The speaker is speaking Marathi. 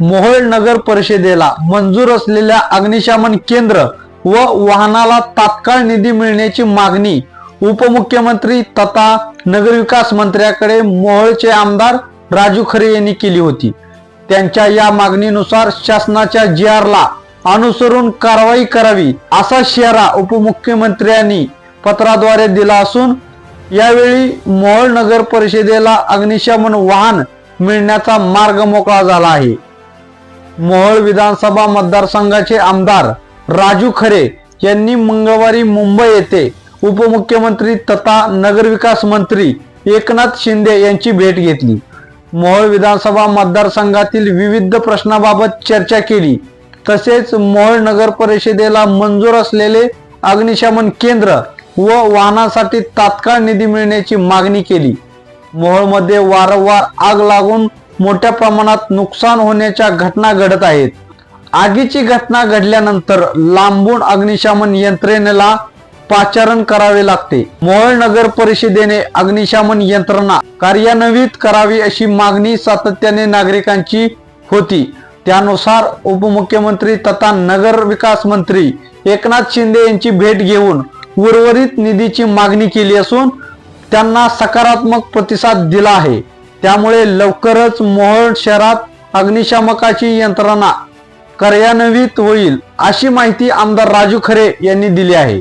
मोहोळ नगर परिषदेला मंजूर असलेल्या अग्निशमन केंद्र व वाहनाला तात्काळ निधी मिळण्याची मागणी उपमुख्यमंत्री तथा नगरविकास मंत्र्याकडे मोहोळचे आमदार राजू खरे यांनी केली होती. त्यांच्या या मागणीनुसार शासनाच्या जी आरला अनुसरून कारवाई करावी असा इशारा उपमुख्यमंत्र्यांनी पत्राद्वारे दिला असून यावेळी मोहोळ नगर परिषदेला अग्निशमन वाहन मिळण्याचा मार्ग मोकळा झाला आहे. मोहोळ विधानसभा मतदारसंघाचे आमदार राजू खरे यांनी मंगळवारी मुंबई येथे उपमुख्यमंत्री तथा नगरविकास मंत्री एकनाथ शिंदे यांची भेट घेतली. मोहोळ विधानसभा मतदारसंघातील विविध प्रश्नाबाबत चर्चा केली. तसेच मोहोळ नगर परिषदेला मंजूर असलेले अग्निशमन केंद्र व वाहनासाठी तात्काळ निधी मिळण्याची मागणी केली. मोहोळमध्ये वारंवार आग लागून मोठ्या प्रमाणात नुकसान होण्याच्या घटना घडत आहेत. आगीची घटना घडल्यानंतर लांबून अग्निशमन यंत्रणेला पाचारण करावे लागते. मोहोळ नगर परिषदेने अग्निशमन यंत्रणा कार्यान्वित करावी अशी मागणी सातत्याने नागरिकांची होती. त्यानुसार उपमुख्यमंत्री तथा नगर विकास मंत्री एकनाथ शिंदे यांची भेट घेऊन उर्वरित निधीची मागणी केली असून त्यांना सकारात्मक प्रतिसाद दिला आहे. त्यामुळे लवकरच मोहोळ शहरात अग्निशामकाची यंत्रणा कार्यान्वित होईल अशी माहिती आमदार राजू खरे यांनी दिली आहे.